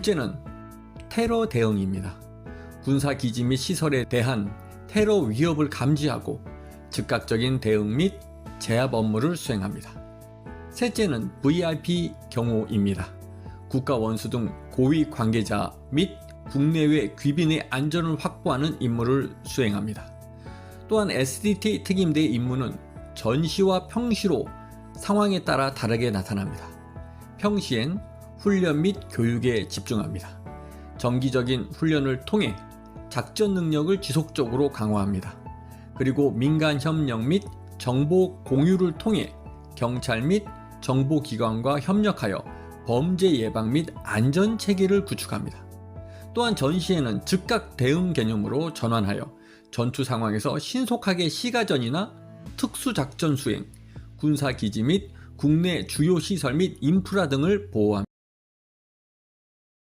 번째는 테러 대응입니다. 군사 기지 및 시설에 대한 테러 위협을 감지하고 즉각적인 대응 및 제압 업무를 수행합니다. 셋째는 VIP 경호입니다. 국가 원수 등 고위 관계자 및 국내외 귀빈의 안전을 확보하는 임무를 수행합니다. 또한 SDT 특임대의 임무는 전시와 평시로 상황에 따라 다르게 나타납니다. 평시엔 훈련 및 교육에 집중합니다. 정기적인 훈련을 통해 작전 능력을 지속적으로 강화합니다. 그리고 민간 협력 및 정보 공유를 통해 경찰 및 정보기관과 협력하여 범죄 예방 및 안전 체계를 구축합니다. 또한 전시에는 즉각 대응 개념으로 전환하여 전투 상황에서 신속하게 시가전이나 특수작전 수행, 군사기지 및 국내 주요 시설 및 인프라 등을 보호합니다.